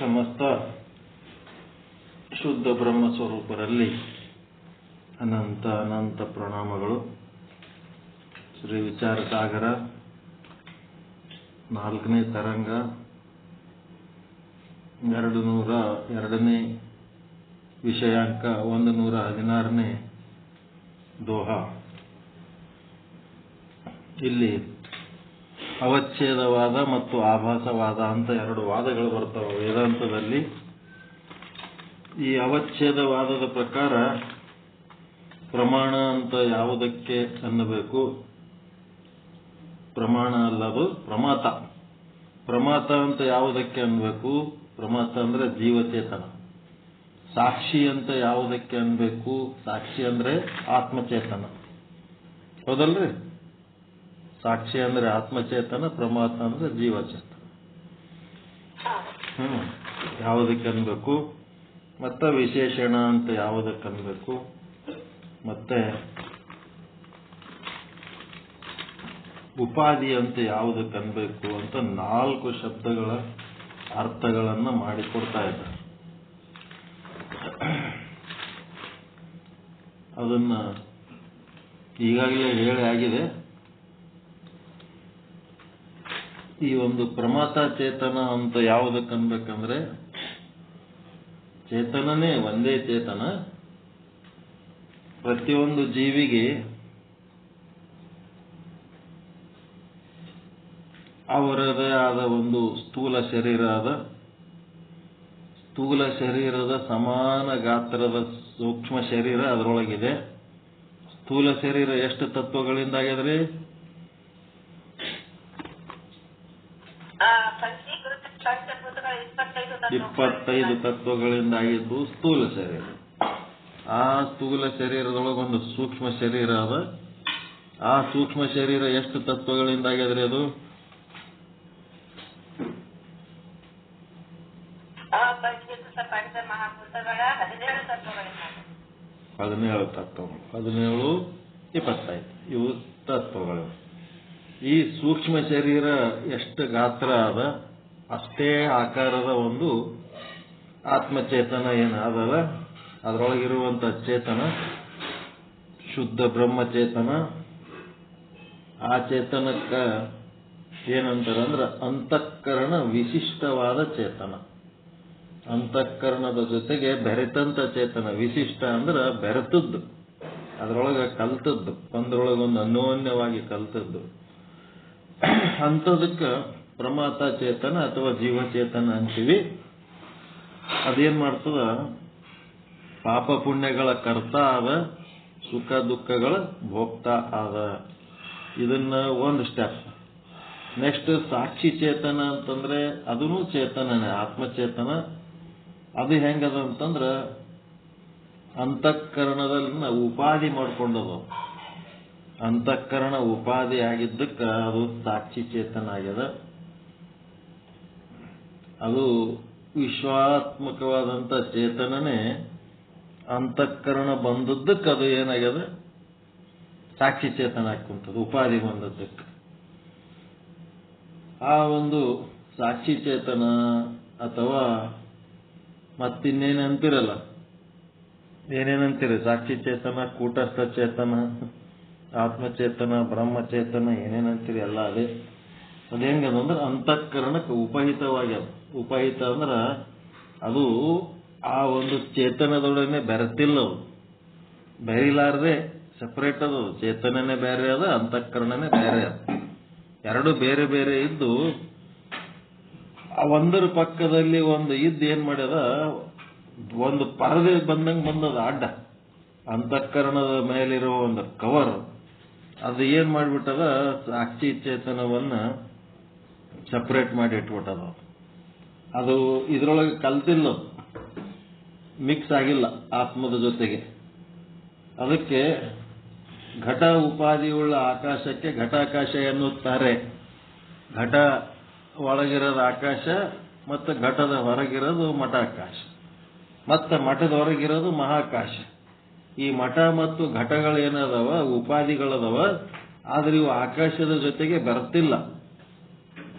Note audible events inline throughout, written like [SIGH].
ಸಮಸ್ತ ಶುದ್ಧ ಬ್ರಹ್ಮ ಸ್ವರೂಪರಲ್ಲಿ ಅನಂತ ಅನಂತ ಪ್ರಣಾಮಗಳು. ಶ್ರೀ ವಿಚಾರ ಸಾಗರ ನಾಲ್ಕನೇ ತರಂಗ, ಎರಡು ನೂರ ಎರಡನೇ ವಿಷಯಾಂಕ, ಒಂದು ನೂರ ಹದಿನಾರನೇ ದೋಹ. ಇಲ್ಲಿ ಅವಚ್ಛೇದವಾದ ಮತ್ತು ಆಭಾಸವಾದ ಅಂತ ಎರಡು ವಾದಗಳು ಬರ್ತವೆ. ವೇದಾಂತದಲ್ಲಿ ಈ ಅವಚ್ಛೇದವಾದದ ಪ್ರಕಾರ ಪ್ರಮಾಣ ಅಂತ ಯಾವುದಕ್ಕೆ ಅನ್ನಬೇಕು? ಪ್ರಮಾಣ ಅಲ್ಲದು ಪ್ರಮಾತ. ಪ್ರಮಾತ ಅಂತ ಯಾವುದಕ್ಕೆ ಅನ್ಬೇಕು? ಪ್ರಮಾತ ಅಂದ್ರೆ ಜೀವಚೇತನ. ಸಾಕ್ಷಿ ಅಂತ ಯಾವುದಕ್ಕೆ ಅನ್ಬೇಕು? ಸಾಕ್ಷಿ ಅಂದ್ರೆ ಆತ್ಮಚೇತನ. ಹೌದಲ್ರಿ? ಸಾಕ್ಷಿ ಅಂದ್ರೆ ಆತ್ಮಚೇತನ ಪ್ರಮಾತ ಅಂದ್ರೆ ಜೀವಚೇತನ. ಹ್ಮ್. ಯಾವುದಕ್ಕನ್ಬೇಕು ಮತ್ತೆ ವಿಶೇಷಣ ಅಂತ ಯಾವುದಕ್ಕನ್ಬೇಕು ಮತ್ತೆ ಉಪಾಧಿ ಅಂತ ಯಾವುದಕ್ಕನ್ಬೇಕು ಅಂತ ನಾಲ್ಕು ಶಬ್ದಗಳ ಅರ್ಥಗಳನ್ನ ಮಾಡಿಕೊಡ್ತಾ ಇದ್ದಾರೆ. ಅದನ್ನ ಈಗಾಗಲೇ ಹೇಳಿ ಆಗಿದೆ. ಈ ಒಂದು ಪ್ರಮಾತ ಚೇತನ ಅಂತ ಯಾವುದಕ್ಕೆ ಅನ್ಬೇಕಂದ್ರೆ, ಚೇತನನೇ ಒಂದೇ ಚೇತನ. ಪ್ರತಿಯೊಂದು ಜೀವಿಗೆ ಅವರದೇ ಆದ ಒಂದು ಸ್ಥೂಲ ಶರೀರ ಅದ. ಸ್ಥೂಲ ಶರೀರದ ಸಮಾನ ಗಾತ್ರದ ಸೂಕ್ಷ್ಮ ಶರೀರ ಅದರೊಳಗಿದೆ. ಸ್ಥೂಲ ಶರೀರ ಎಷ್ಟು ತತ್ವಗಳಿಂದ ಇಪ್ಪತ್ತೈದು ತತ್ವಗಳಿಂದ ಆಗಿದ್ದು ಸ್ಥೂಲ ಶರೀರ. ಆ ಸ್ಥೂಲ ಶರೀರದೊಳಗೊಂದು ಸೂಕ್ಷ್ಮ ಶರೀರ ಅದ. ಆ ಸೂಕ್ಷ್ಮ ಶರೀರ ಎಷ್ಟು ತತ್ವಗಳಿಂದ ಆಗ್ಯದ್ರಿ ಅದು ಹದಿನೇಳು ತತ್ವಗಳು. ಹದಿನೇಳು ಇಪ್ಪತ್ತೈದು. ಇವು ತತ್ವಗಳು. ಈ ಸೂಕ್ಷ್ಮ ಶರೀರ ಎಷ್ಟು ಗಾತ್ರ ಅದ? ಅಷ್ಟೇ ಆಕಾರದ ಒಂದು ಆತ್ಮಚೇತನ ಏನು ಅದಲ್ಲ ಅದರೊಳಗಿರುವಂತ ಚೇತನ, ಶುದ್ಧ ಬ್ರಹ್ಮಚೇತನ. ಆ ಚೇತನಕ್ಕ ಏನಂತಾರ ಅಂದ್ರೆ ಅಂತಃಕರಣ ವಿಶಿಷ್ಟವಾದ ಚೇತನ. ಅಂತಃಕರಣದ ಜೊತೆಗೆ ಬೆರೆತಂತ ಚೇತನ. ವಿಶಿಷ್ಟ ಅಂದ್ರೆ ಬೆರೆತದ್ದು. ಅದರೊಳಗೆ ಕಲ್ತದ್ದು. ಒಂದ್ರೊಳಗೊಂದು ಅನ್ಯೋನ್ಯವಾಗಿ ಕಲ್ತದ್ದು. ಅಂಥದಕ್ಕೆ ಪ್ರಮಾತ ಚೇತನ ಅಥವಾ ಜೀವಚೇತನ ಅಂತೀವಿ. ಅದೇನ್ ಮಾಡ್ತದ? ಪಾಪ ಪುಣ್ಯಗಳ ಕರ್ತ ಆದ ಸುಖ ದುಃಖಗಳ ಭೋಕ್ತ ಆದ ಇದನ್ನ ಒಂದು ಸ್ಟೆಪ್ ನೆಕ್ಸ್ಟ್ ಸಾಕ್ಷಿ ಚೇತನ ಅಂತಂದ್ರೆ ಅದೂ ಚೇತನನೇ, ಆತ್ಮಚೇತನ. ಅದು ಹೆಂಗದ ಅಂತಂದ್ರ ಅಂತಃಕರಣದಲ್ಲಿ ಉಪಾಧಿ ಮಾಡ್ಕೊಂಡದು. ಅಂತಃಕರಣ ಉಪಾಧಿ ಆಗಿದ್ದಕ್ಕ ಅದು ಸಾಕ್ಷಿ ಚೇತನ ಆಗ್ಯದ. ಅದು ವಿಶ್ವಾತ್ಮಕವಾದಂಥ ಚೇತನನೇ ಅಂತಃಕರಣ ಬಂದದ್ದಕ್ಕೆ ಅದು ಏನಾಗ್ಯದ? ಸಾಕ್ಷಿ ಚೇತನ ಹಾಕುವಂಥದ್ದು ಉಪಾಧಿ ಬಂದದ್ದಕ್ಕೆ. ಆ ಒಂದು ಸಾಕ್ಷಿ ಚೇತನ ಅಥವಾ ಮತ್ತಿನ್ನೇನಂತಿರಲ್ಲ? ಏನೇನಂತೀರಿ ಸಾಕ್ಷಿ ಚೇತನ, ಕೂಟಸ್ಥ ಚೇತನ, ಆತ್ಮಚೇತನ, ಬ್ರಹ್ಮಚೇತನ ಏನೇನಂತೀರಿ ಎಲ್ಲ ಅದೇ. ಅದು ಹೆಂಗದಂದ್ರೆ ಅಂತಃಕರಣಕ್ಕೆ ಉಪಹಿತವಾಗ್ಯದ. ಉಪಹಿತ ಅಂದ್ರ ಅದು ಆ ಒಂದು ಚೇತನದೊಡನೆ ಬೆರೆತಿಲ್ಲ ಅದು. ಬೆರಿಲಾರದೆ ಸಪರೇಟ್ ಅದು. ಚೇತನನೇ ಬೇರೆ ಅದ, ಅಂತಃಕರಣನೇ ಬೇರೆ ಅದ. ಎರಡು ಬೇರೆ ಬೇರೆ ಇದ್ದು, ಆ ಒಂದರ ಪಕ್ಕದಲ್ಲಿ ಒಂದು ಇದ್ದು ಏನ್ ಮಾಡ್ಯದ, ಒಂದು ಪರದೆ ಬಂದಂಗೆ ಬಂದದ ಅಡ್ಡ. ಅಂತಃಕರಣದ ಮೇಲಿರುವ ಒಂದು ಕವರ್ ಅದು ಏನ್ ಮಾಡಿಬಿಟ್ಟದ, ಸಾಕ್ಷಿ ಚೇತನವನ್ನ ಸಪರೇಟ್ ಮಾಡಿ ಇಟ್ಬಿಟ್ಟದ. ಅದು ಇದರೊಳಗೆ ಕಲ್ತಿಲ್ಲ ಮಿಕ್ಸ್ ಆಗಿಲ್ಲ ಆತ್ಮದ ಜೊತೆಗೆ. ಅದಕ್ಕೆ ಘಟ ಉಪಾಧಿಯುಳ್ಳ ಆಕಾಶಕ್ಕೆ ಘಟಾಕಾಶ ಎನ್ನುತ್ತಾರೆ. ಘಟ ಒಳಗಿರೋದು ಆಕಾಶ ಮತ್ತು ಘಟದ ಹೊರಗಿರೋದು ಮಠಾಕಾಶ. ಮತ್ತು ಮಠದ ಹೊರಗಿರೋದು ಮಹಾಕಾಶ. ಈ ಮಠ ಮತ್ತು ಘಟಗಳೇನದವ ಉಪಾಧಿಗಳದವ ಆದ್ರೆ ಇವು ಆಕಾಶದ ಜೊತೆಗೆ ಬರ್ತಿಲ್ಲ.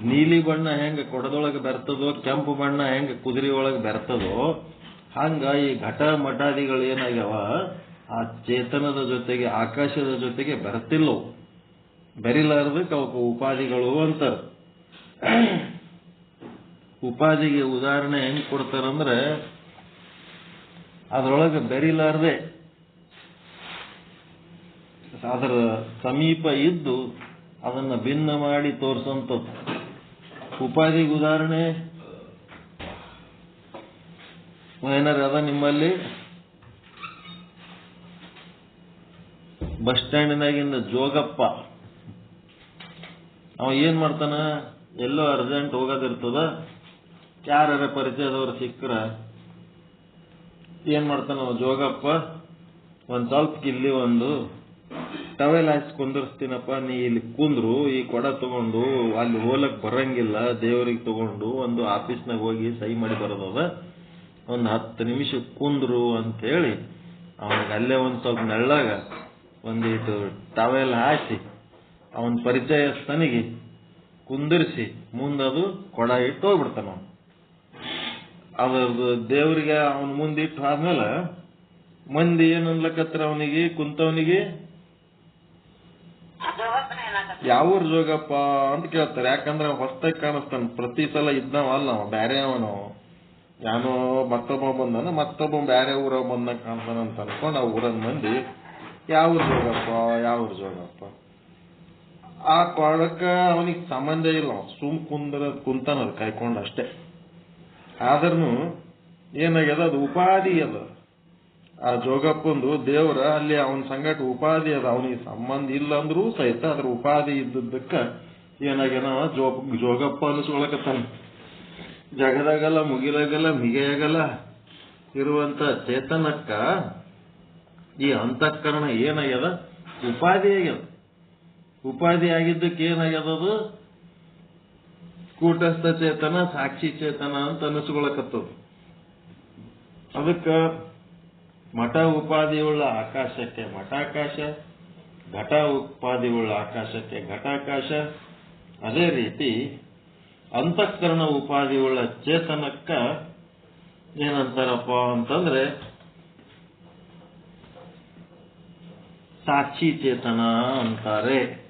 ನೀಲಿ ಬಣ್ಣ ಹೆಂಗ ಕೊಡದೊಳಗ ಬೆರ್ತದೋ, ಕೆಂಪು ಬಣ್ಣ ಹೆಂಗ ಕುದುರೆ ಒಳಗ ಬೆರ್ತದೋ, ಹಂಗ ಈ ಘಟ ಮಠಾದಿಗಳು ಏನಾಗ್ಯಾವ? ಆ ಚೇತನದ ಜೊತೆಗೆ, ಆಕಾಶದ ಜೊತೆಗೆ ಬೆರ್ತಿಲ್ಲವು. ಬೆರಿಲಾರ್ದಕ್ಕೆ ಅವಕ್ಕೆ ಉಪಾಧಿಗಳು ಅಂತಾರ. ಉಪಾಧಿಗೆ ಉದಾಹರಣೆ ಹೆಂಗ್ ಕೊಡ್ತಾರಂದ್ರೆ, ಅದರೊಳಗೆ ಬೆರಿಲಾರ್ದೆ. ಅದರ ಸಮೀಪ ಇದ್ದು ಅದನ್ನ ಭಿನ್ನ ಮಾಡಿ ತೋರ್ಸಂಥದ್ದು ಉಪಾಧಿಗೆ ಉದಾಹರಣೆ. ಏನಾರ ಅದ ನಿಮ್ಮಲ್ಲಿ? ಬಸ್ ಸ್ಟ್ಯಾಂಡಿನಾಗಿಂದ ಜೋಗಪ್ಪ. ಅವ ಏನ್ ಮಾಡ್ತಾನ? ಎಲ್ಲೋ ಅರ್ಜೆಂಟ್ ಹೋಗೋದಿರ್ತದ ಯಾರ ಪರಿಚಯದವ್ರು ಸಿಕ್ಕ್ರ ಏನ್ ಮಾಡ್ತಾನ ಜೋಗಪ್ಪ? ಒಂದ್ ಸ್ವಲ್ಪ ಇಲ್ಲಿ ಒಂದು. ಟವೆಲ್ ಹಾಸಿ ಕುಂದರ್ಸ್ತೀನಪ್ಪ, ನೀ ಇಲ್ಲಿ ಕುಂದ್ರು, ಈ ಕೊಡ ತಗೊಂಡು, ಅಲ್ಲಿ ಹೋಲಕ್ ಬರಂಗಿಲ್ಲ, ದೇವರಿಗೆ ತಗೊಂಡು ಒಂದು ಆಫೀಸ್ನಾಗ ಹೋಗಿ ಸಹಿ ಮಾಡಿ ಬರೋದದ. ಒಂದು ಹತ್ತು ನಿಮಿಷ ಕುಂದ್ರು ಅಂತ ಹೇಳಿ ಅವನಿಗೆ ಅಲ್ಲೇ ಒಂದ್ ಸ್ವಲ್ಪ ನೆಳ್ಳಾಗ ಒಂದಿಟ್ಟು ಟವೆಲ್ ಹಾಸಿ ಅವನ ಪರಿಚಯಸ್ಥನಿಗೆ ಕುಂದಿರಿಸಿ ಮುಂದದು ಕೊಡ ಇಟ್ಟು ಹೋಗ್ಬಿಡ್ತಾನ ಅವನು. ಅದ್ರದ್ದು ದೇವರಿಗೆ ಅವನ್ ಮುಂದಿಟ್ಟು ಆದ್ಮೇಲೆ ಮಂದಿ ಏನ್ ಅನ್ಲಕತ್ರ ಅವನಿಗೆ, ಕುಂತವನಿಗೆ? ಯಾವೂರ್ ಜೋಗಪ್ಪ ಅಂತ ಕೇಳ್ತಾರೆ. ಯಾಕಂದ್ರೆ ಹೊಸ್ತಾಗಿ ಕಾಣಿಸ್ತಾನ. ಪ್ರತಿ ಸಲ ಇದ್ದವ ಅಲ್ಲ ಅವ ಬ್ಯಾರೆ ಅವನು. ಯಾನೋ ಮತ್ತೊಬ್ಬ ಬಂದನ, ಮತ್ತೊಬ್ಬ ಬ್ಯಾರೆ ಊರ ಬಂದಾಗ ಕಾಣ್ತಾನ ಅಂತ ಅನ್ಕೊಂಡು ಆ ಊರನ್ ಮಂದಿ ಯಾವ ಜೋಗಪ್ಪ ಯಾವ ಜೋಗಪ್ಪ? ಆ ಕೊಳಕ ಅವನಿಗೆ ಸಂಬಂಧ ಇಲ್ಲ. ಸುಮ್ ಕುಂದ್ರ, ಕುಂತಾನ ಕಾಯ್ಕೊಂಡ್ ಅಷ್ಟೇ. ಆದ್ರೂ ಏನಾಗ್ಯದ? ಅದು ಉಪಾಧಿ ಅದ. ಆ ಜೋಗಪ್ಪಂದು ದೇವರ, ಅಲ್ಲಿ ಅವನ ಸಂಗಟ ಉಪಾಧಿ ಅದ. ಅವನಿಗೆ ಸಂಬಂಧ ಇಲ್ಲ ಅಂದ್ರೂ ಸಹಿತ ಅದ್ರ ಉಪಾಧಿ ಇದ್ದದ್ದಕ್ಕ ಏನಾಗ್ಯನ ಜೋಗ, ಜೋಗಪ್ಪ ಅನಿಸ್ಕೊಳಕತ್ತಾನ ಜಗದಾಗಲ್ಲ, ಮುಗಿಲಾಗಲ್ಲ, ಮಿಗೆಯಾಗಲ್ಲ ಇರುವಂತ ಚೇತನಕ್ಕ ಈ ಅಂತಃಕರಣ ಏನಾಗ್ಯದ? ಉಪಾಧಿ ಆಗ್ಯದ. ಉಪಾಧಿ ಆಗಿದ್ದಕ್ಕೆ ಏನಾಗ್ಯದದು ಕೂಟಸ್ಥ ಚೇತನ, ಸಾಕ್ಷಿ ಚೇತನ ಅಂತ ಅನಿಸ್ಕೊಳಕತ್ತದ ಅದಕ್ಕ ಮಠ ಉಪಾಧಿಯುಳ್ಳ ಆಕಾಶಕ್ಕೆ ಮಠಾಕಾಶ, ಘಟ ಉಪಾಧಿಯುಳ್ಳ ಆಕಾಶಕ್ಕೆ ಘಟಾಕಾಶ. ಅದೇ ರೀತಿ ಅಂತಃಕರಣ ಉಪಾಧಿಯುಳ್ಳ ಚೇತನಕ್ಕ ಏನಂತಾರಪ್ಪ ಅಂತಂದ್ರೆ ಸಾಕ್ಷಿ ಚೇತನ ಅಂತಾರೆ.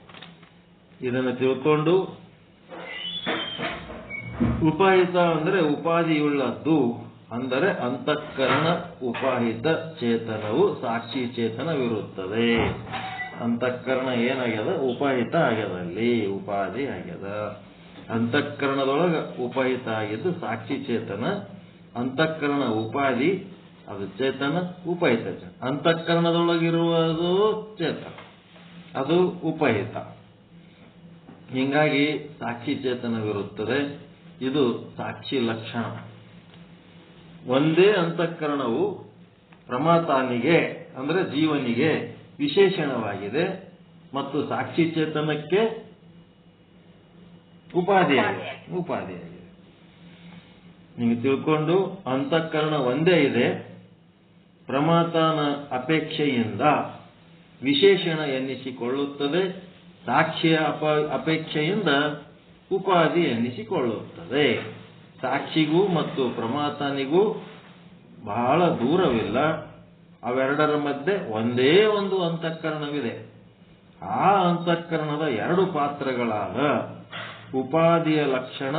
ಇದನ್ನು ತಿಳ್ಕೊಂಡು ಉಪಾಯಿತ ಅಂದ್ರೆ ಉಪಾಧಿಯುಳ್ಳದ್ದು. ಅಂದರೆ ಅಂತಃಕರಣ ಉಪಾಹಿತ ಚೇತನವು ಸಾಕ್ಷಿ ಚೇತನವಿರುತ್ತದೆ ಅಂತಃಕರಣ ಏನಾಗ್ಯದ? ಉಪಾಹಿತ ಆಗ್ಯದಲ್ಲಿ, ಉಪಾಧಿ ಆಗ್ಯದ. ಅಂತಃಕರಣದೊಳಗ ಉಪಾಹಿತ ಆಗಿದ್ದು ಸಾಕ್ಷಿ ಚೇತನ, ಅಂತಃಕರಣ ಉಪಾಧಿ, ಅದು ಚೇತನ, ಉಪಹಿತ ಅಂತಃಕರಣದೊಳಗಿರುವುದು ಚೇತನ, ಅದು ಉಪಹಿತ. ಹಿಂಗಾಗಿ ಸಾಕ್ಷಿ ಚೇತನವಿರುತ್ತದೆ ಇದು ಸಾಕ್ಷಿ ಲಕ್ಷಣ. ಒಂದೇ ಅಂತಃಕರಣವು ಪ್ರಮಾತಾನಿಗೆ ಅಂದರೆ ಜೀವನಿಗೆ ವಿಶೇಷಣವಾಗಿದೆ ಮತ್ತು ಸಾಕ್ಷಿ ಚೇತನಕ್ಕೆ ಉಪಾಧಿಯಾಗಿದೆ. ಉಪಾಧಿಯಾಗಿದೆ. ನೀವು ತಿಳ್ಕೊಂಡು ಅಂತಃಕರಣ ಒಂದೇ ಇದೆ ಪ್ರಮಾತಾನ ಅಪೇಕ್ಷೆಯಿಂದ ವಿಶೇಷಣ ಎನ್ನಿಸಿಕೊಳ್ಳುತ್ತದೆ ಸಾಕ್ಷಿಯ ಅಪ ಅಪೇಕ್ಷೆಯಿಂದ ಉಪಾಧಿ ಎನ್ನಿಸಿಕೊಳ್ಳುತ್ತದೆ. ಸಾಕ್ಷಿಗೂ ಮತ್ತು ಪ್ರಮಾತನಿಗೂ ಬಹಳ ದೂರವಿಲ್ಲ. ಅವೆರಡರ ಮಧ್ಯೆ ಒಂದೇ ಒಂದು ಅಂತಃಕರಣವಿದೆ. ಆ ಅಂತಃಕರಣದ ಎರಡು ಪಾತ್ರಗಳಾದ ಉಪಾದಿಯ ಲಕ್ಷಣ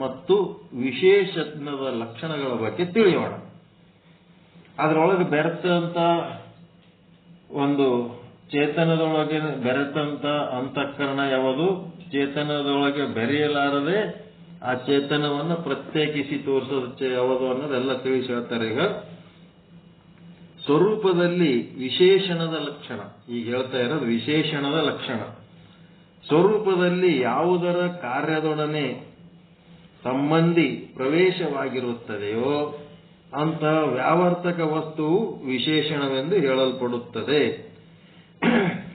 ಮತ್ತು ವಿಶೇಷಜ್ಞದ ಲಕ್ಷಣಗಳ ಬಗ್ಗೆ ತಿಳಿಯೋಣ. ಅದರೊಳಗೆ ಬೆರೆತಂತ ಒಂದು ಚೇತನದೊಳಗೆ ಬೆರೆತಂತ ಅಂತಃಕರಣ ಯಾವುದು? ಚೇತನದೊಳಗೆ ಬೆರೆಯಲಾರದೆ ಆ ಚೇತನವನ್ನು ಪ್ರತ್ಯೇಕಿಸಿ ತೋರಿಸೋದು ಯಾವುದು ಅನ್ನೋದೆಲ್ಲ ತಿಳಿಸಿ ಹೇಳ್ತಾರೆ ಈಗ. ಸ್ವರೂಪದಲ್ಲಿ ವಿಶೇಷಣದ ಲಕ್ಷಣ. ಈಗ ಹೇಳ್ತಾ ಇರೋದು ವಿಶೇಷಣದ ಲಕ್ಷಣ. ಸ್ವರೂಪದಲ್ಲಿ ಯಾವುದರ ಕಾರ್ಯದೊಡನೆ ಸಂಬಂಧಿ ಪ್ರವೇಶವಾಗಿರುತ್ತದೆಯೋ ಅಂತ ವ್ಯಾವರ್ತಕ ವಸ್ತುವು ವಿಶೇಷಣವೆಂದು ಹೇಳಲ್ಪಡುತ್ತದೆ. [CLEARS THROAT]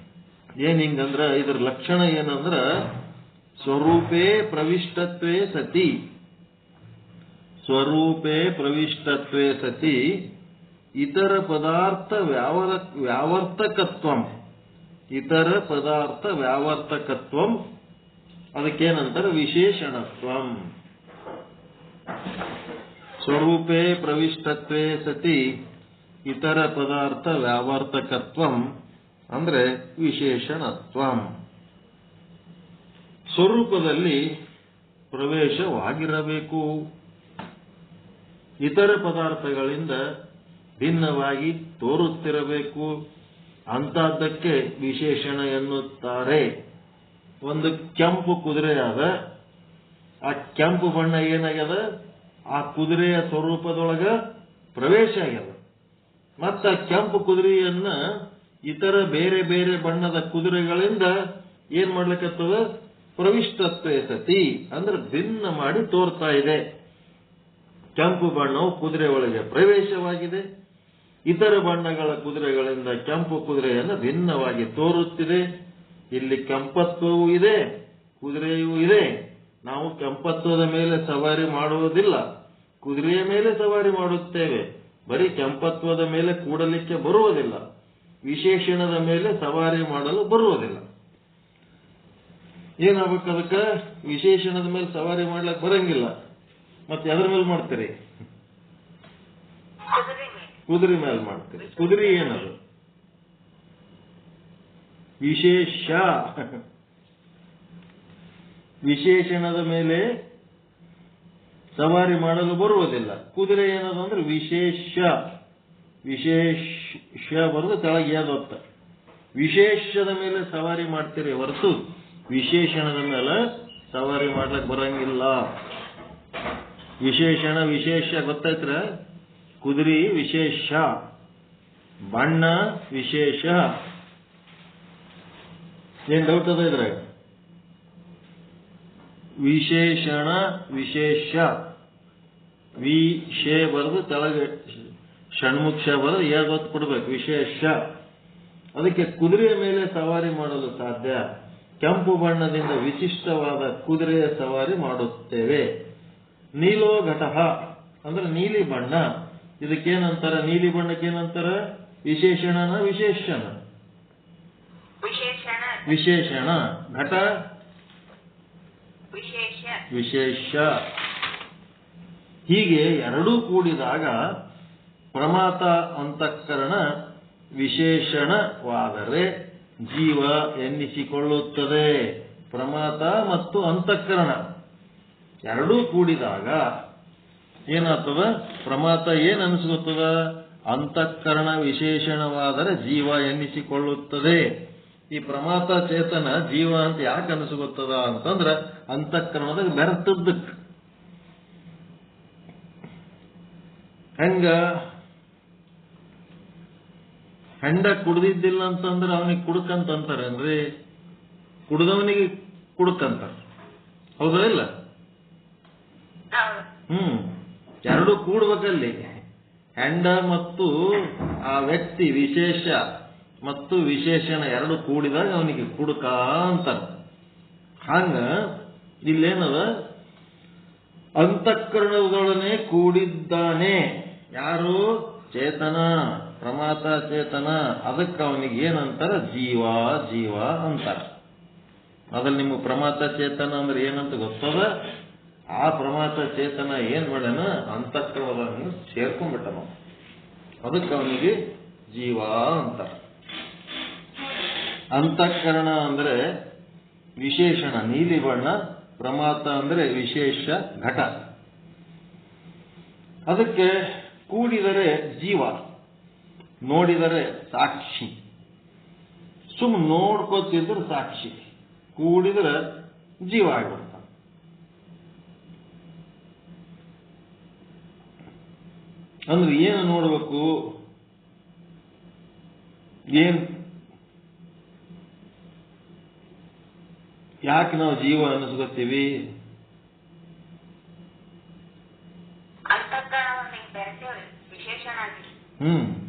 ಏನ್ ಹಿಂಗಂದ್ರ ಇದ್ರ ಲಕ್ಷಣ ಏನಂದ್ರ ಸ್ವರೂಪೇ ಪ್ರವಿಷ್ಟತ್ವೇ ಸತಿ. ಸ್ವರೂಪೇ ಪ್ರವಿಷ್ಟತ್ವೇ ಸತಿ ಇತರ ಪದಾರ್ಥ ವ್ಯಾವರ, ವ್ಯಾವರ್ತಕತ್ವಂ. ಇತರ ಪದಾರ್ಥ ವ್ಯಾವರ್ತಕತ್ವಂ. ಅದಕ್ಕೇನಂತಾರೆ ವಿಶೇಷಣತ್ವಂ. ಸ್ವರೂಪೇ ಪ್ರವಿಷ್ಟತ್ವೇ ಸತಿ ಇತರ ಪದಾರ್ಥ ವ್ಯಾವರ್ತಕತ್ವಂ ಅಂದ್ರೆ ವಿಶೇಷಣತ್ವಂ. ಸ್ವರೂಪದಲ್ಲಿ ಪ್ರವೇಶವಾಗಿರಬೇಕು. ಇತರ ಪದಾರ್ಥಗಳಿಂದ ಭಿನ್ನವಾಗಿ ತೋರುತ್ತಿರಬೇಕು. ಅಂತಹದ್ದಕ್ಕೆ ವಿಶೇಷಣ ಎನ್ನುತ್ತಾರೆ. ಒಂದು ಕೆಂಪು ಕುದುರೆ ಆದ ಆ ಕೆಂಪು ಬಣ್ಣ ಏನಾಗ್ಯದ? ಆ ಕುದುರೆಯ ಸ್ವರೂಪದೊಳಗ ಪ್ರವೇಶ ಆಗ್ಯದ. ಮತ್ತ ಕೆಂಪು ಕುದುರೆಯನ್ನ ಇತರ ಬೇರೆ ಬೇರೆ ಬಣ್ಣದ ಕುದುರೆಗಳಿಂದ ಏನ್ ಮಾಡ್ಲಿಕ್ಕತ್ತದ ಪ್ರವಿಷ್ಟತ್ವ ಸತಿ ಅಂದ್ರೆ ಭಿನ್ನ ಮಾಡಿ ತೋರ್ತಾ ಇದೆ. ಕೆಂಪು ಬಣ್ಣವು ಕುದುರೆ ಒಳಗೆ ಪ್ರವೇಶವಾಗಿದೆ. ಇತರ ಬಣ್ಣಗಳ ಕುದುರೆಗಳಿಂದ ಕೆಂಪು ಕುದುರೆಯನ್ನು ಭಿನ್ನವಾಗಿ ತೋರುತ್ತಿದೆ. ಇಲ್ಲಿ ಕೆಂಪತ್ವವೂ ಇದೆ, ಕುದುರೆಯೂ ಇದೆ. ನಾವು ಕೆಂಪತ್ವದ ಮೇಲೆ ಸವಾರಿ ಮಾಡುವುದಿಲ್ಲ. ಕುದುರೆಯ ಮೇಲೆ ಸವಾರಿ ಮಾಡುತ್ತೇವೆ. ಬರೀ ಕೆಂಪತ್ವದ ಮೇಲೆ ಕೂಡಲಿಕ್ಕೆ ಬರುವುದಿಲ್ಲ. ವಿಶೇಷಣದ ಮೇಲೆ ಸವಾರಿ ಮಾಡಲು ಬರುವುದಿಲ್ಲ. ಏನಾಗಬೇಕು ಅದಕ್ಕೆ? ವಿಶೇಷಣದ ಮೇಲೆ ಸವಾರಿ ಮಾಡ್ಲಿಕ್ಕೆ ಬರಂಗಿಲ್ಲ. ಮತ್ತೆ ಅದ್ರ ಮೇಲೆ ಮಾಡ್ತೀರಿ? ಕುದುರೆ ಮೇಲೆ. ಮಾಡ್ತೀರಿ. ಕುದುರೆ ಏನದು? ವಿಶೇಷ. ವಿಶೇಷಣದ ಮೇಲೆ ಸವಾರಿ ಮಾಡಲು ಬರುವುದಿಲ್ಲ. ಕುದುರೆ ಏನದು ಅಂದ್ರೆ ವಿಶೇಷ. ವಿಶೇಷ ಬರೆದು ಕೆಳಗೆ ಯಾವ್ದು ವಿಶೇಷದ ಮೇಲೆ ಸವಾರಿ ಮಾಡ್ತೀರಿ ಹೊರತು. ವಿಶೇಷಣದ ಮೇಲೆ ಸವಾರಿ ಮಾಡ್ಲಕ್ ಬರಂಗಿಲ್ಲ. ವಿಶೇಷಣ ವಿಶೇಷ ಗೊತ್ತೈತ್ರ? ಕುದುರಿ ವಿಶೇಷ, ಬಣ್ಣ ವಿಶೇಷ. ಏನ್ ಡೌಟ್ ಅದ ಇದ್ರಾಗ? ವಿಶೇಷಣ ವಿಶೇಷ. ವಿ ಶೇ ಬರೆದು ತೆಳಗೆ ಷಣ್ಮುಖ ಬರೆದು ಎರಡು ಗೊತ್ತು ಕೊಡ್ಬೇಕು. ವಿಶೇಷ. ಅದಕ್ಕೆ ಕುದುರೆಯ ಮೇಲೆ ಸವಾರಿ ಮಾಡಲು ಸಾಧ್ಯ. ಕೆಂಪು ಬಣ್ಣದಿಂದ ವಿಶಿಷ್ಟವಾದ ಕುದುರೆಯ ಸವಾರಿ ಮಾಡುತ್ತೇವೆ. ನೀಲೋ ಘಟಃ ಅಂದ್ರೆ ನೀಲಿ ಬಣ್ಣ. ಇದಕ್ಕೇನಂತಾರ? ನೀಲಿ ಬಣ್ಣಕ್ಕೆ ಏನಂತಾರ? ವಿಶೇಷಣನ ವಿಶೇಷಣ. ವಿಶೇಷಣ. ವಿಶೇಷಣ. ಘಟ. ವಿಶೇಷ. ಹೀಗೆ ಎರಡೂ ಕೂಡಿದಾಗ ಪ್ರಮಾತ ಅಂತಃಕರಣ ವಿಶೇಷಣವಾದರೆ ಜೀವ ಎನ್ನಿಸಿಕೊಳ್ಳುತ್ತದೆ. ಪ್ರಮಾತ ಮತ್ತು ಅಂತಃಕರಣ ಎರಡೂ ಕೂಡಿದಾಗ ಏನಾಗ್ತದ? ಪ್ರಮಾತ ಏನ್ ಅನಿಸ್ಕೊತದ ಅಂತಃಕರಣ ವಿಶೇಷಣವಾದರೆ ಜೀವ ಎನ್ನಿಸಿಕೊಳ್ಳುತ್ತದೆ. ಈ ಪ್ರಮಾತ ಚೇತನ ಜೀವ ಅಂತ ಯಾಕೆ ಅನಿಸ್ಕೊತದ ಅಂತಂದ್ರ ಅಂತಃಕರಣದಾಗ ಬೆರೆತದ್ದಕ್ಕೆ ಹೆಂಗ? ಹೆಂಡ ಕುಡ್ದಿದ್ದಿಲ್ಲ ಅಂತಂದ್ರೆ ಅವನಿಗೆ ಕುಡುಕಂತ ಅಂದ್ರೆ ಕುಡ್ದವನಿಗೆ ಕುಡ್ಕಂತ. ಹೌದಾ ಇಲ್ಲ? ಹ್ಮ್. ಎರಡು ಕೂಡ್ಬೇಕಲ್ಲಿ. ಹೆಂಡ ಮತ್ತು ಆ ವ್ಯಕ್ತಿ ವಿಶೇಷ ಮತ್ತು ವಿಶೇಷಣ ಎರಡು ಕೂಡಿದಾಗ ಅವನಿಗೆ ಕುಡುಕ ಅಂತ ಹಂಗ ಇಲ್ಲೇನದ? ಅಂತಃಕರಣದೊಡನೆ ಕೂಡಿದ್ದಾನೆ. ಯಾರು? ಚೇತನ. ಪ್ರಮಾತ ಚೇತನ, ಅದಕ್ಕೆ ಅವನಿಗೆ ಏನಂತಾರ? ಜೀವ ಜೀವ ಅಂತಾರ. ಅದ್ರಲ್ಲಿ ನಿಮ್ಗೆ ಪ್ರಮಾತ ಚೇತನ ಅಂದ್ರೆ ಏನಂತ ಗೊತ್ತದ? ಆ ಪ್ರಮಾತ ಚೇತನ ಏನ್ ಮಾಡ್ಯಾನ? ಅಂತಃಕರಣವನ್ನು ಸೇರ್ಕೊಂಡ್ಬಿಟ್ಟ ನಾವು ಅದಕ್ಕೆ ಅವನಿಗೆ ಜೀವ ಅಂತಾರ. ಅಂತಃಕರಣ ಅಂದ್ರೆ ವಿಶೇಷಣ, ನೀಲಿ ಬಣ್ಣ, ಪ್ರಮಾತ ಅಂದ್ರೆ ವಿಶೇಷ ಘಟ. ಅದಕ್ಕೆ ಕೂಡಿದರೆ ಜೀವ. ನೋಡಿದರೆ ಸಾಕ್ಷಿ. ಸುಮ್ ನೋಡ್ಕೋತಿದ್ರೆ ಸಾಕ್ಷಿ. ಕೂಡಿದ್ರೆ ಜೀವ ಆಗ್ಬಿಡ್ತಾನೆ ಅಂದ್ರೆ ಏನು ನೋಡಬೇಕು? ಏನ್? ಯಾಕೆ ನಾವು ಜೀವ ಅನ್ನಿಸ್ಕೊತೀವಿ ಹ್ಮ್.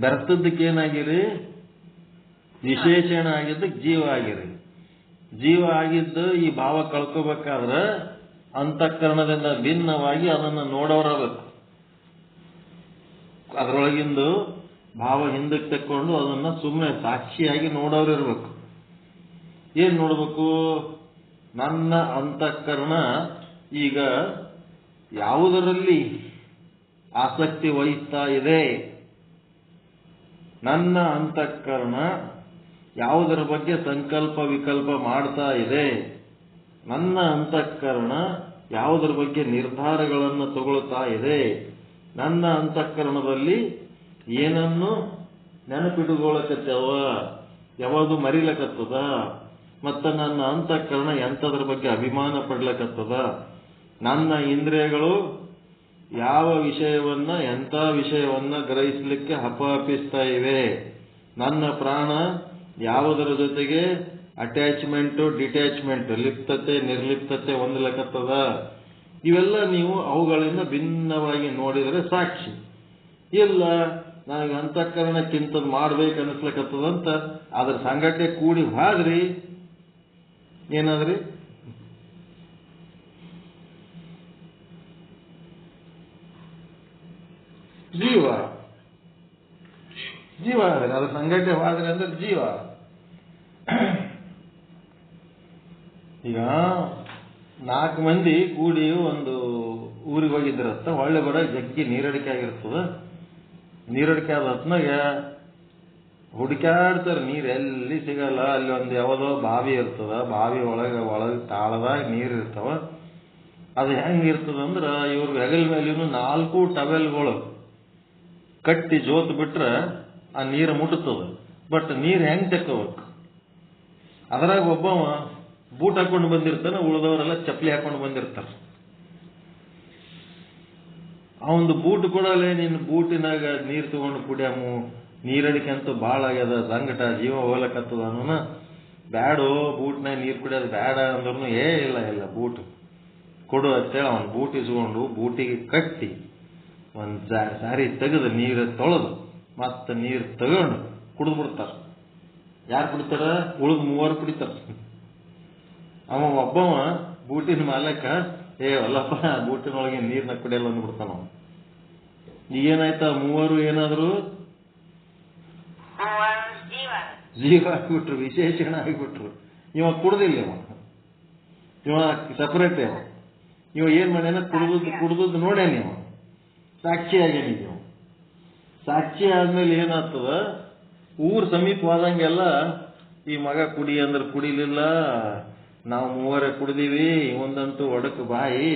ಬೆರ್ತದ್ದಕ್ಕೆ ಏನಾಗಿರಿ? ವಿಶೇಷಣ ಆಗಿದ್ದಕ್ಕೆ ಜೀವ ಆಗಿರಿ. ಜೀವ ಆಗಿದ್ದು ಈ ಭಾವ ಕಳ್ಕೋಬೇಕಾದ್ರೆ ಅಂತಃಕರಣದಿಂದ ಭಿನ್ನವಾಗಿ ಅದನ್ನು ನೋಡೋರಾಗಬೇಕು. ಅದರೊಳಗಿಂದು ಭಾವ ಹಿಂದಕ್ಕೆ ತಕ್ಕೊಂಡು ಅದನ್ನ ಸುಮ್ಮನೆ ಸಾಕ್ಷಿಯಾಗಿ ನೋಡೋರಿರ್ಬೇಕು ಏನ್ ನೋಡ್ಬೇಕು? ನನ್ನ ಅಂತಃಕರಣ ಈಗ ಯಾವುದರಲ್ಲಿ ಆಸಕ್ತಿ ವಹಿಸ್ತಾ ಇದೆ? ನನ್ನ ಅಂತಃಕರಣ ಯಾವುದರ ಬಗ್ಗೆ ಸಂಕಲ್ಪ ವಿಕಲ್ಪ ಮಾಡ್ತಾ ಇದೆ? ನನ್ನ ಅಂತಃಕರಣ ಯಾವುದರ ಬಗ್ಗೆ ನಿರ್ಧಾರಗಳನ್ನು ತಗೊಳ್ತಾ ಇದೆ? ನನ್ನ ಅಂತಃಕರಣದಲ್ಲಿ ಏನನ್ನು ನೆನಪಿಟ್ಟುಕೊಳ್ಳಕತ್ತವ? ಯಾವುದು ಮರಿಲಕತ್ತದ? ಮತ್ತ ನನ್ನ ಅಂತಃಕರಣ ಎಂಥದ್ರ ಬಗ್ಗೆ ಅಭಿಮಾನ ಪಡ್ಲಕತ್ತದ? ನನ್ನ ಇಂದ್ರಿಯಗಳು ಯಾವ ವಿಷಯವನ್ನ, ಎಂಥ ವಿಷಯವನ್ನ ಗ್ರಹಿಸಲಿಕ್ಕೆ ಹಪಹಪಿಸ್ತಾ ಇವೆ? ನನ್ನ ಪ್ರಾಣ ಯಾವುದರ ಜೊತೆಗೆ ಅಟ್ಯಾಚ್ಮೆಂಟ್ ಡಿಟ್ಯಾಚ್ಮೆಂಟ್ ಲಿಪ್ತತೆ, ನಿರ್ಲಿಪ್ತತೆ ಹೊಂದಲಕತ್ತದ ಇವೆಲ್ಲ ನೀವು ಅವುಗಳಿಂದ ಭಿನ್ನವಾಗಿ ನೋಡಿದರೆ ಸಾಕ್ಷಿ. ಇಲ್ಲ, ನನಗೆ ಅಂತಃಕರಣಕ್ಕಿಂತದ್ ಮಾಡ್ಬೇಕು ಅನಿಸ್ಲಕತ್ತದಂತ ಅದ್ರ ಸಂಗಟೆ ಕೂಡಿ ಹೋದ್ರಿ ಏನಾದ್ರಿ? ಜೀವ. ಜೀವ. ಅಂದ್ರೆ ಅದು ಹೋದ್ರೆ ಅಂದ್ರೆ ಜೀವ. ಈಗ ನಾಲ್ಕು ಮಂದಿ ಕೂಡಿ ಒಂದು ಊರಿಗೆ ಹೋಗಿದ್ದಿರತ್ತ ಒಳ್ಳೆ ಬಡ ಜಗ್ಗಿ ನೀರಡಿಕೆ ಆಗಿರ್ತದ. ನೀರಡಿಕೆ ಆದ ಹೊತ್ನಾಗ ಹುಡುಕಾಡ್ತಾರೆ ನೀರು ಎಲ್ಲಿ ಸಿಗಲ್ಲ ಅಲ್ಲಿ ಒಂದು ಯಾವುದೋ ಬಾವಿ ಇರ್ತದ ಬಾವಿ ಒಳಗೆ ಒಳಗೆ ತಾಳದಾಗ ನೀರು ಇರ್ತಾವ. ಅದು ಹೆಂಗಿರ್ತದ ಅಂದ್ರ ಇವ್ರ ಹೆಗಲ್ ಮೇಲಿನ ನಾಲ್ಕು ಟವೆಲ್ಗಳು. ಕಟ್ಟಿ ಜೋತ್ ಬಿಟ್ರೆ ಆ ನೀರು ಮುಟ್ಟುತ್ತದೆ. ಬಟ್ ನೀರು ಹೆಂಗ್ ತೆಕ್ಕೋಬೇಕು? ಅದರಾಗ ಒಬ್ಬವ ಬೂಟ್ ಹಾಕೊಂಡು ಬಂದಿರ್ತಾನೆ, ಉಳಿದವರೆಲ್ಲ ಚಪ್ಪಲಿ ಹಾಕೊಂಡು ಬಂದಿರ್ತಾರೆ. ಅವಂದು ಬೂಟ್ ಕೊಡಲೇ ನಿನ್ನ ಬೂಟಿನಾಗ ನೀರ್ ತಗೊಂಡು ಕುಡಿಯಾಮು ನೀರಡಿಕೆ ಅಂತೂ ಭಾಳ ಆಗ್ಯದ ಸಂಗಟ ಜೀವ ಹೋಗ್ಲಕತ್ತದ ಅನ್ನೋನ ಬ್ಯಾಡೋ, ಬೂಟ್ನಾಗ ನೀರ್ ಕುಡಿಯೋದ್ ಬ್ಯಾಡ ಅಂದ್ರೂ ಏ ಇಲ್ಲ ಇಲ್ಲ, ಬೂಟ್ ಕೊಡು ಅಂತೇಳಿ ಅವನ್ ಬೂಟ್ ಇಸ್ಕೊಂಡು, ಬೂಟಿಗೆ ಕಟ್ಟಿ ಒಂದ್ ಸಾರಿ ತೆಗೆದು ನೀರು ತೊಳೆದು ಮತ್ತೆ ನೀರು ತಗೊಂಡು ಕುಡಿದು ಬಿಡ್ತಾರ. ಯಾರು ಕುಡಿತಾರ? ಉಳಿದ ಮೂವರು ಕುಡಿತಾರ. ಅವ ಒಬ್ಬವ ಬೂಟಿನ ಮಾಲಕ, ಏ ಅಲ್ಲಪ್ಪ ಬೂಟಿನೊಳಗೆ ನೀರ್ನ ಕುಡಿಯಲ್ಲ ಅಂದ್ಬಿಡ್ತಾನ ಅವ ಈಗೇನಾಯ್ತ? ಮೂವರು ಏನಾದ್ರು? ಜೀವ ಆಗಿಬಿಟ್ರು, ವಿಶೇಷಣ ಆಗಿಬಿಟ್ರು. ಇವ ಕುಡ್ದಿಲ್ಲ ಇವ. ಇವ ಸಪರೇಟ್ ಇವ. ಇವ ಏನ್ ಮಾಡ್ಯಾನ? ಕುಡ್ದು ಕುಡ್ದು ನೋಡ್ಯಾನ ಇವ. ಸಾಕ್ಷಿ ನೀವು. ಸಾಕ್ಷಿ ಆದ್ಮೇಲೆ ಏನಾಗ್ತದ? ಊರ್ ಸಮೀಪವಾದಂಗೆಲ್ಲ ಈ ಮಗ ಕುಡಿ ಅಂದ್ರೆ ಕುಡಿಲಿಲ್ಲ, ನಾವು ಮೂವರೇ ಕುಡಿದೀವಿ ಇವಂದಂತೂ ಒಡಕ್ ಬಾಯಿ,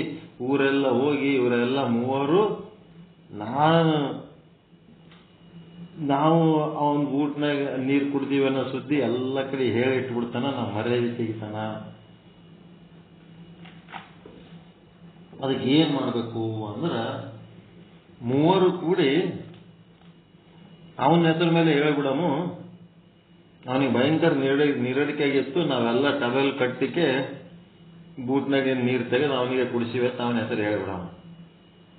ಊರೆಲ್ಲ ಹೋಗಿ ಇವರೆಲ್ಲ ಮೂವರು, ನಾನು, ನಾವು ಅವನ ಊಟನಾಗ ನೀರು ಕುಡಿದೀವಿ ಅನ್ನೋ ಸುದ್ದಿ ಎಲ್ಲ ಕಡೆ ಹೇಳಿ ಇಟ್ಬಿಡ್ತಾನ ನಾವು ಮರ್ಯಾದೆ ತೆಗಿತಾನ. ಅದಕ್ಕೆ ಏನ್ ಮಾಡಬೇಕು ಅಂದ್ರ ಮೂವರು ಕೂಡಿ ಅವನ ಹೆಸರ ಮೇಲೆ ಹೇಳ್ಬಿಡಮು ಅವನಿಗೆ ಭಯಂಕರ ನೀರಡಿ, ನೀರಡಿಕೆ ಆಗಿತ್ತು. ನಾವೆಲ್ಲ ಟವೆಲ್ ಕಟ್ಟಿಕೆ ಬೂಟ್ನಾಗ ನೀರು ತೆಗೆದು ಅವನಿಗೆ ಕುಡಿಸಿವೆ ಅಂತ ಅವನ ಹೆಸರು ಹೇಳ್ಬಿಡಮ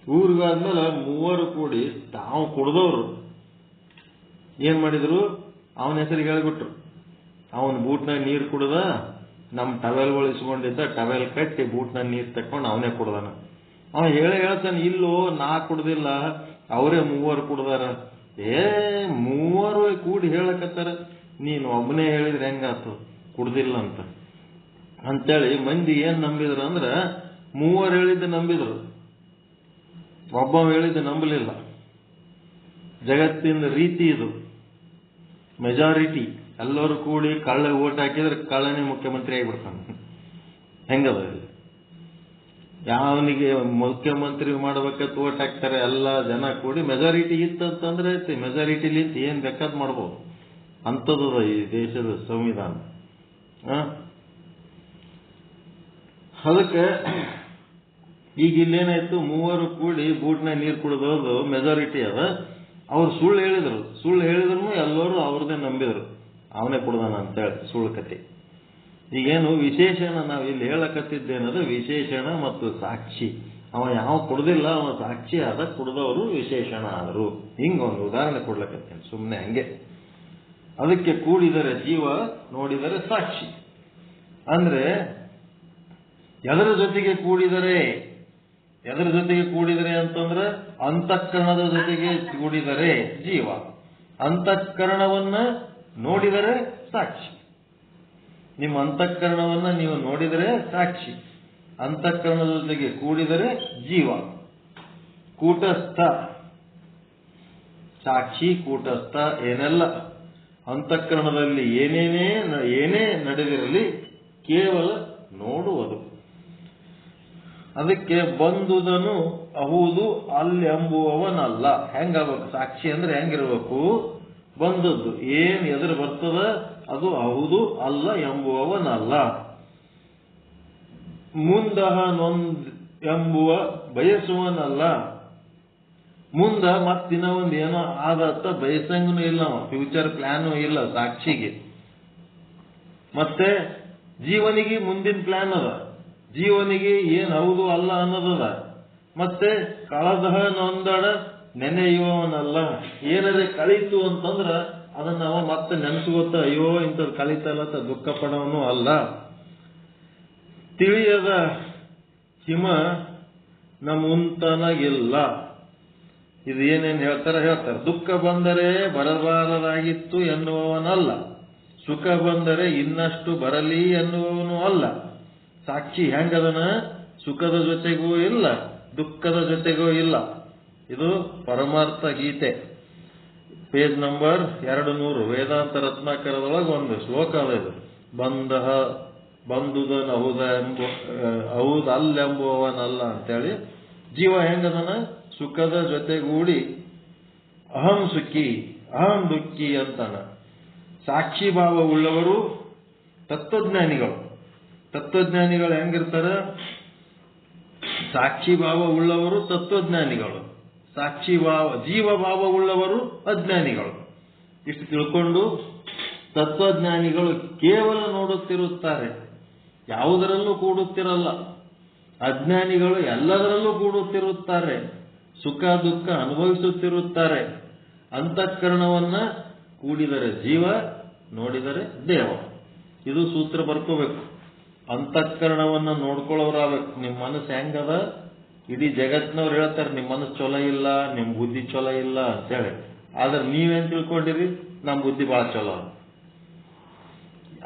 ಊರಿಗಾದ್ಮೇಲೆ ಮೂವರು ಕೂಡಿ ತಾವು ಕುಡ್ದವ್ರು. ಏನ್ ಮಾಡಿದ್ರು? ಅವನ ಹೆಸರಿಗೆ ಹೇಳ್ಬಿಟ್ರು. ಅವನ ಬೂಟ್ನಾಗ ನೀರು ಕುಡ್ದ ನಮ್ಮ ಟವೆಲ್ಗಳು ಇಸ್ಕೊಂಡಿದ್ದ ಟವೆಲ್ ಕಟ್ಟಿ ಬೂಟ್ನಾಗ ನೀರು ತಕೊಂಡು ಅವನೇ ಕುಡ್ದಾನ. ಅವ ಹೇಳಿ ಹೇಳ್ತಾನೆ, ಇಲ್ಲೋ, ನಾ ಕುಡ್ದಿಲ್ಲ, ಅವರೇ ಮೂವರು ಕುಡ್ದಾರ. ಏ, ಮೂವರು ಕೂಡಿ ಹೇಳಕತ್ತಾರ, ನೀನು ಒಬ್ಬನೇ ಹೇಳಿದ್ರೆ ಹೆಂಗಾತು? ಕುಡ್ದಿಲ್ಲ ಅಂತ. ಅಂತೇಳಿ ಮಂದಿ ಏನ್ ನಂಬಿದ್ರು ಅಂದ್ರ, ಮೂವರು ಹೇಳಿದ್ದು ನಂಬಿದ್ರು. ಒಬ್ಬ ಹೇಳಿದ್ದು ನಂಬಲಿಲ್ಲ. ಜಗತ್ತಿನ ರೀತಿ ಇದು. ಮೆಜಾರಿಟಿ ಎಲ್ಲರೂ ಕೂಡಿ ಕಳ್ಳ ಓಟ್ ಹಾಕಿದ್ರೆ ಕಳ್ಳನೇ ಮುಖ್ಯಮಂತ್ರಿ ಆಗಿಬಿಡ್ತಾನೆ. ಹೆಂಗದ? ಯಾವನಿಗೆ ಮುಖ್ಯಮಂತ್ರಿ ಮಾಡ್ಬೇಕಂತ ಓಟ್ ಹಾಕ್ತಾರೆ, ಎಲ್ಲ ಜನ ಕೂಡಿ ಮೆಜಾರಿಟಿ ಇತ್ತಂತಂದ್ರೆ ಮೆಜಾರಿಟಿಲಿಂತ ಏನ್ ಬೇಕಾದ್ ಮಾಡ್ಬೋದು. ಅಂಥದ್ದದ ಈ ದೇಶದ ಸಂವಿಧಾನ? ಅದಕ್ಕೆ ಈಗ ಇಲ್ಲೇನಾಯ್ತು, ಮೂವರು ಕೂಡಿ ಬೂಟ್ನ ನೀರು ಕುಡಿದೋದು ಮೆಜಾರಿಟಿ ಅದ. ಅವ್ರು ಸುಳ್ಳು ಹೇಳಿದ್ರು. ಸುಳ್ಳು ಹೇಳಿದ್ರು ಎಲ್ಲರೂ ಅವ್ರದೇ ನಂಬಿದ್ರು. ಅವನೇ ಕುಡ್ದಾನ ಅಂತೇಳಿ ಸುಳ್ಳು ಕತೆ. ಈಗೇನು ವಿಶೇಷಣ ನಾವು ಇಲ್ಲಿ ಹೇಳಕತ್ತಿದ್ದೇನದು ವಿಶೇಷಣ ಮತ್ತು ಸಾಕ್ಷಿ. ಅವ ಯಾವ ಕುಡ್ದಿಲ್ಲ, ಅವ ಸಾಕ್ಷಿ ಆದ ಕುಡ್ದವರು ವಿಶೇಷಣ ಆದರು. ಹಿಂಗ ಒಂದು ಉದಾಹರಣೆ ಕೊಡ್ಲಕತ್ತೇನೆ ಸುಮ್ಮನೆ ಹಂಗೆ. ಅದಕ್ಕೆ ಕೂಡಿದರೆ ಜೀವ, ನೋಡಿದರೆ ಸಾಕ್ಷಿ. ಅಂದ್ರೆ, ಎದರ ಜೊತೆಗೆ ಕೂಡಿದರೆ, ಎದರ ಜೊತೆಗೆ ಕೂಡಿದರೆ ಅಂತಂದ್ರೆ, ಅಂತಃಕರಣದ ಜೊತೆಗೆ ಕೂಡಿದರೆ ಜೀವ. ಅಂತಃಕರಣವನ್ನ ನೋಡಿದರೆ ಸಾಕ್ಷಿ. ನಿಮ್ಮ ಅಂತಃಕರಣವನ್ನ ನೀವು ನೋಡಿದರೆ ಸಾಕ್ಷಿ. ಅಂತಃಕರಣದ ಜೊತೆಗೆ ಕೂಡಿದರೆ ಜೀವ. ಕೂಟಸ್ಥ. ಸಾಕ್ಷಿ, ಕೂಟಸ್ಥ ಏನೆಲ್ಲ. ಅಂತಃಕರಣದಲ್ಲಿ ಏನೇನೇ ಏನೇ ನಡೆದಿರಲಿ ಕೇವಲ ನೋಡುವುದು. ಅದಕ್ಕೆ ಬಂದುದನು ಅಹುದು ಅಲ್ಲೆಂಬುವವನಲ್ಲ ಹೆಂಗಾಗಬೇಕು? ಸಾಕ್ಷಿ ಅಂದ್ರೆ ಹೆಂಗಿರ್ಬೇಕು? ಬಂದದ್ದು. ಏನು ಎದುರು ಬರ್ತದ, ಅದು ಹೌದು ಅಲ್ಲ ಎಂಬುವವನಲ್ಲ. ಮುಂದಹ ನೊಂದ್ ಎಂಬುವ ಬಯಸುವನಲ್ಲ. ಮುಂದ ಮತ್ತಿನ ಒಂದು ಏನೋ ಆದತ್ತ ಬಯಸಂಗನು ಇಲ್ಲ ಫ್ಯೂಚರ್ ಪ್ಲಾನು ಇಲ್ಲ ಸಾಕ್ಷಿಗೆ. ಮತ್ತೆ ಜೀವನಿಗೆ ಮುಂದಿನ ಪ್ಲಾನ್ ಅದ. ಜೀವನಿಗೆ ಏನ್ ಹೌದು ಅಲ್ಲ ಅನ್ನೋದದ. ಮತ್ತೆ ಕಳದಹ ನೊಂದಡ ನೆನೆಯುವವನಲ್ಲ. ಏನಾದ್ರೆ ಕಳೀತು ಅಂತಂದ್ರ ಅದನ್ನ ಅವ ಮತ್ತೆ ನೆನ್ಸ್ಕೊತ, ಅಯ್ಯೋ ಇಂಥದ್ದು ಕಳೀತಲ್ಲ ಅಂತ ದುಃಖ ಪಡವನು ಅಲ್ಲ. ತಿಳಿಯದ ಹಿಮ ನಮ್ಮುಂತನಗಿಲ್ಲ ಇದು ಏನೇನು ಹೇಳ್ತಾರ ಹೇಳ್ತಾರೆ. ದುಃಖ ಬಂದರೆ ಬರಬಾರದಾಗಿತ್ತು ಎನ್ನುವವನಲ್ಲ. ಸುಖ ಬಂದರೆ ಇನ್ನಷ್ಟು ಬರಲಿ ಎನ್ನುವವನು ಅಲ್ಲ. ಸಾಕ್ಷಿ ಹೆಂಗದನ ಸುಖದ ಜೊತೆಗೂ ಇಲ್ಲ, ದುಃಖದ ಜೊತೆಗೂ ಇಲ್ಲ. ಇದು ಪರಮಾರ್ಥ ಗೀತೆ. ಪೇಜ್ ನಂಬರ್ ಎರಡು ನೂರು ವೇದಾಂತ ರತ್ನಾಕರದೊಳಗೆ ಒಂದು ಶ್ಲೋಕ ಅದ ಇದು. ಬಂದ ಬಂದುದನ ಹೌದ ಎಂಬ ಹೌದ ಅಲ್ಲೆಂಬುವವನಲ್ಲ ಅಂತೇಳಿ. ಜೀವ ಹೆಂಗದನ? ಸುಖದ ಜೊತೆಗೂಡಿ ಅಹಂ ಸುಖಿ, ಅಹಂ ದುಃಖಿ ಅಂತಾನ. ಸಾಕ್ಷಿ ಭಾವ ಉಳ್ಳವರು ತತ್ವಜ್ಞಾನಿಗಳು. ತತ್ವಜ್ಞಾನಿಗಳು ಹೆಂಗಿರ್ತಾರೆ? ಸಾಕ್ಷಿ ಭಾವ ಉಳ್ಳವರು ತತ್ವಜ್ಞಾನಿಗಳು. ಸಾಕ್ಷಿ ಭಾವ ಜೀವ ಭಾವವುಳ್ಳವರು ಅಜ್ಞಾನಿಗಳು. ಇಷ್ಟು ತಿಳ್ಕೊಂಡು ತತ್ವಜ್ಞಾನಿಗಳು ಕೇವಲ ನೋಡುತ್ತಿರುತ್ತಾರೆ. ಯಾವುದರಲ್ಲೂ ಕೂಡುತ್ತಿರಲ್ಲ. ಅಜ್ಞಾನಿಗಳು ಎಲ್ಲದರಲ್ಲೂ ಕೂಡುತ್ತಿರುತ್ತಾರೆ. ಸುಖ, ದುಃಖ ಅನುಭವಿಸುತ್ತಿರುತ್ತಾರೆ. ಅಂತಃಕರಣವನ್ನ ಕೂಡಿದರೆ ಜೀವ, ನೋಡಿದರೆ ದೇವ. ಇದು ಸೂತ್ರ ಬರ್ಕೋಬೇಕು. ಅಂತಃಕರಣವನ್ನ ನೋಡ್ಕೊಳ್ಳೋರಾಗಬೇಕು. ನಿಮ್ಮ ಮನಸ್ಸು ಹೆಂಗದ? ಇಡೀ ಜಗತ್ನವ್ರು ಹೇಳ್ತಾರೆ ನಿಮ್ಮ ಮನಸ್ಸು ಚಲೋ ಇಲ್ಲ ನಿಮ್ಮ ಬುದ್ಧಿ ಚಲೋ ಇಲ್ಲ ಅಂತೇಳಿ ಆದ್ರೆ ನೀವೇನ್ ತಿಳ್ಕೊಂಡಿರಿ? ನಮ್ ಬುದ್ಧಿ ಬಹಳ ಚಲೋ.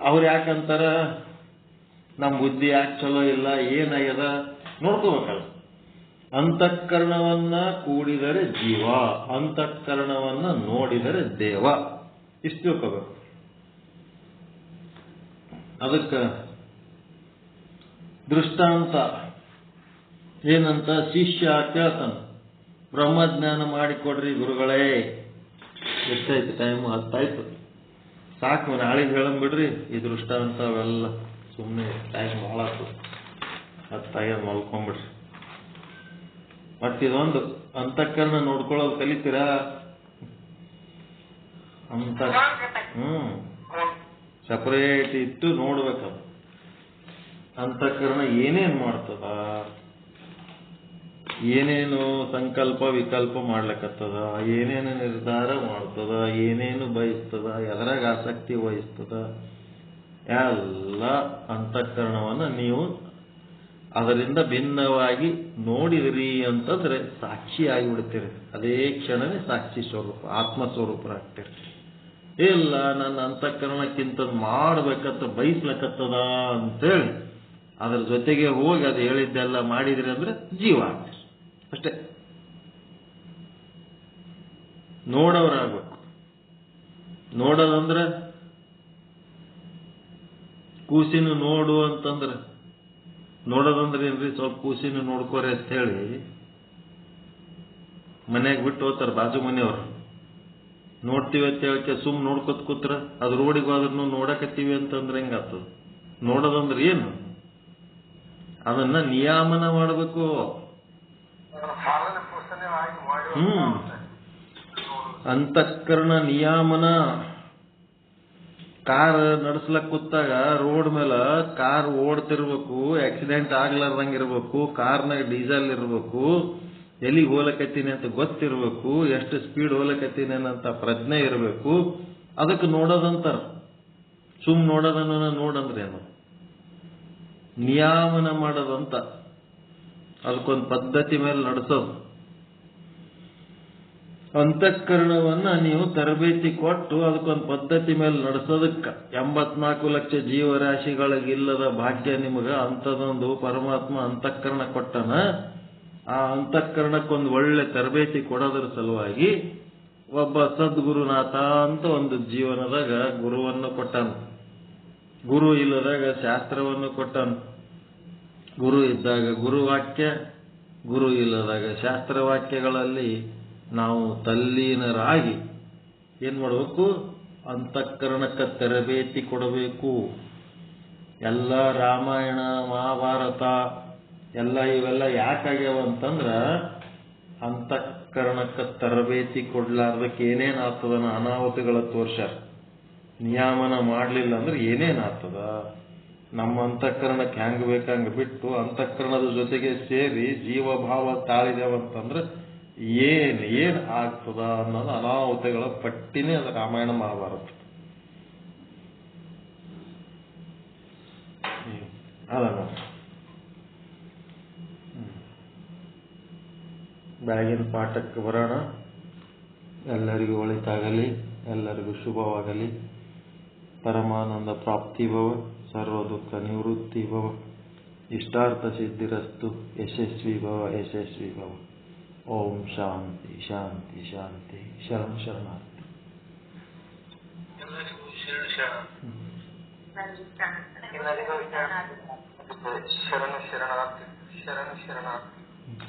ಅವ್ರು ಯಾಕಂತಾರ ನಮ್ಮ ಬುದ್ಧಿ ಯಾಕೆ ಚಲೋ ಇಲ್ಲ ಏನಾಗ್ಯದ ನೋಡ್ಕೋಬೇಕಲ್ಲ. ಅಂತಃಕರಣವನ್ನ ಕೂಡಿದರೆ ಜೀವ, ಅಂತಃಕರಣವನ್ನ ನೋಡಿದರೆ ದೇವ. ಇಷ್ಟು ತಿಳ್ಕೋಬೇಕು. ಅದಕ್ಕ ದೃಷ್ಟಾಂತ. ಏನಂತ ಶಿಷ್ಯ ಕೇಳ್ತಾನೆ ಬ್ರಹ್ಮಜ್ಞಾನ ಮಾಡಿಕೊಡ್ರಿ ಗುರುಗಳೇ. ಎಷ್ಟಾಯ್ತು ಟೈಮ್ ಹತ್ತಾಯ್ತು. ಸಾಕು ನಾಳೆಗೆ ಹೇಳಂಬಿಡ್ರಿ. ಈ ದೃಷ್ಟಾಂತ ಅವೆಲ್ಲ ಸುಮ್ಮನೆ ಟೈಮ್ ಭಾಳ ಆಯ್ತು ಹತ್ತಾಗ ಮಲ್ಕೊಂಬಿಡ್ರಿ. ಮತ್ತೆ ಇದೊಂದು ಅಂತಃಕರಣ ನೋಡ್ಕೊಳ್ಳೋದು ಕಲಿತೀರಾ? ಅಂತ. ಹ್ಮ್. ಸಪರೇಟ್ ಇಟ್ಟು ನೋಡ್ಬೇಕದು. ಅಂತಃಕರಣ ಏನೇನ್ ಮಾಡ್ತದ? ಏನೇನು ಸಂಕಲ್ಪ ವಿಕಲ್ಪ ಮಾಡ್ಲಿಕ್ಕತ್ತದ ಏನೇನು ನಿರ್ಧಾರ ಮಾಡ್ತದ, ಏನೇನು ಬಯಸ್ತದ, ಎದರಾಗ ಆಸಕ್ತಿ ವಹಿಸ್ತದ, ಎಲ್ಲ ಅಂತಃಕರಣವನ್ನು ನೀವು ಅದರಿಂದ ಭಿನ್ನವಾಗಿ ನೋಡಿದಿರಿ ಅಂತಂದ್ರೆ ಸಾಕ್ಷಿ ಆಗಿಬಿಡ್ತೀರಿ. ಅದೇ ಕ್ಷಣವೇ ಸಾಕ್ಷಿ ಸ್ವರೂಪ ಆತ್ಮ ಸ್ವರೂಪರಾಗ್ತೀರಿ ಇಲ್ಲ, ನನ್ನ ಅಂತಃಕರಣಕ್ಕಿಂತ ಮಾಡ್ಬೇಕಂತ ಬಯಸ್ಲಕತ್ತದ ಅಂತೇಳಿ, ಅದ್ರ ಜೊತೆಗೆ ಹೋಗಿ ಅದು ಹೇಳಿದ್ದೆಲ್ಲ ಮಾಡಿದ್ರಿ ಅಂದ್ರೆ ಜೀವ ಆಗ್ತೀರಿ. ಅಷ್ಟೇ. ನೋಡವರಾಗಬೇಕು ನೋಡೋದಂದ್ರೆ ಕೂಸಿನ ನೋಡು ಅಂತಂದ್ರೆ, ನೋಡೋದಂದ್ರೆ ಏನ್ರಿ ಸ್ವಲ್ಪ ಕೂಸಿನ ನೋಡ್ಕೋರಿ ಅಂತ ಹೇಳಿ, ಮನೆಗೆ ಬಿಟ್ಟು ಹೋಗ್ತಾರೆ ಬಾಜು ಮನೆಯವರು. ನೋಡ್ತೀವಿ ಅಂತ ಹೇಳಕ್ಕೆ ಸುಮ್ ನೋಡ್ಕೊತ ಕೂತ್ರ, ಅದು ರೋಡಿಗೆ ಹೋದ್ರೂ ನೋಡಕತ್ತೀವಿ ಅಂತಂದ್ರೆ ಹೆಂಗಾತದ ನೋಡೋದಂದ್ರೆ ಏನು? ಅದನ್ನ ನಿಯಾಮನ ಮಾಡಬೇಕು ಪಾಲನೆ ಪೋಷಣೆ ಆಗಿ ಮಾಡಿ ಹ್ಮ್. ಅಂತಃಕರಣ ನಿಯಾಮನ ಕಾರ್ ನಡ್ಸ್ಲಕ್ ಕೂತಾಗ ರೋಡ್ ಮೇಲೆ ಕಾರ್ ಓಡ್ತಿರ್ಬೇಕು ಆಕ್ಸಿಡೆಂಟ್ ಆಗ್ಲಾರ್ದಂಗ ಇರ್ಬೇಕು ಕಾರ್ನಾಗ ಡೀಸೆಲ್ ಇರ್ಬೇಕು, ಎಲ್ಲಿಗೆ ಹೋಲಕತ್ತೀನಿ ಅಂತ ಗೊತ್ತಿರ್ಬೇಕು, ಎಷ್ಟು ಸ್ಪೀಡ್ ಹೋಲಕತ್ತೀನಿ ಅಂತ ಪ್ರಜ್ಞೆ ಇರಬೇಕು. ಅದಕ್ಕೆ ನೋಡೋದಂತಾರ. ಸುಮ್ ನೋಡೋದನ್ನ ನೋಡಂದ್ರೇನು? ನಿಯಾಮನ ಮಾಡೋದಂತ. ಅದಕ್ಕೊಂದು ಪದ್ಧತಿ ಮೇಲೆ ನಡೆಸೋದು. ಅಂತಃಕರಣವನ್ನ ನೀವು ತರಬೇತಿ ಕೊಟ್ಟು ಅದಕ್ಕೊಂದು ಪದ್ಧತಿ ಮೇಲೆ ನಡೆಸೋದಕ್ಕೆ ಎಂಬತ್ನಾಲ್ಕು ಲಕ್ಷ ಜೀವರಾಶಿಗಳಿಗಿಲ್ಲದ ಭಾಗ್ಯ ನಿಮಗ ಅಂಥದೊಂದು ಪರಮಾತ್ಮ ಅಂತಃಕರಣ ಕೊಟ್ಟನ, ಆ ಅಂತಃಕರಣಕ್ಕೊಂದು ಒಳ್ಳೆ ತರಬೇತಿ ಕೊಡೋದ್ರ ಸಲುವಾಗಿ ಒಬ್ಬ ಸದ್ಗುರುನಾಥ ಅಂತ ಒಂದು ಜೀವನದಾಗ ಗುರುವನ್ನು ಕೊಟ್ಟನು. ಗುರು ಇಲ್ಲದಾಗ ಶಾಸ್ತ್ರವನ್ನು ಕೊಟ್ಟನು. ಗುರು ಇದ್ದಾಗ ಗುರುವಾಕ್ಯ, ಗುರು ಇಲ್ಲದಾಗ ಶಾಸ್ತ್ರವಾಕ್ಯಗಳಲ್ಲಿ ನಾವು ತಲ್ಲೀನರಾಗಿ ಏನು ಮಾಡಬೇಕು? ಅಂತಃಕರಣಕ್ಕೆ ತರಬೇತಿ ಕೊಡಬೇಕು. ಎಲ್ಲ ರಾಮಾಯಣ, ಮಹಾಭಾರತ, ಎಲ್ಲ ಇವೆಲ್ಲ ಯಾಕಾಗ್ಯಾವ ಅಂತಂದ್ರೆ ಅಂತಃಕರಣಕ್ಕೆ ತರಬೇತಿ ಕೊಡ್ಲಾರ್ದಕ್ಕೆ ಏನೇನು ಆಗ್ತದ ಅನಾಹುತಗಳ ತೋರ್ಸ್ಯಾರ ನಿಯಾಮನ ಮಾಡಲಿಲ್ಲ ಅಂದ್ರೆ ಏನೇನ್ ಆಗ್ತದ? ನಮ್ಮ ಅಂತಃಕರಣಕ್ಕೆ ಹೆಂಗ್ ಹಂಗೆ ಬಿಟ್ಟು ಅಂತಃಕರಣದ ಜೊತೆಗೆ ಸೇರಿ ಜೀವಭಾವ ತಾಳಿದೇವಂತಂದ್ರೆ ಏನ್ ಏನ್ ಆಗ್ತದ ಅನ್ನೋದು ಅನಾಹುತಗಳ ಪಟ್ಟಿನೇ ಅದು ರಾಮಾಯಣ ಮಹಾಭಾರತ. ಬೆಳಗಿನ ಪಾಠಕ್ಕೆ ಬರೋಣ. ಎಲ್ಲರಿಗೂ ಒಳಿತಾಗಲಿ, ಎಲ್ಲರಿಗೂ ಶುಭವಾಗಲಿ. ಪರಮಾನಂದ ಪ್ರಾಪ್ತಿ ಭವ. सर्व दुख निवृत्ति भव इष्टार्थ सिद्धिरस्तु यशस्वी भव यशस्वी भव। ओम शांति शांति शांति शरण शरणार्थी। शरण शरणार्थी। हम्म। शरण शरणार्थी। हम्म।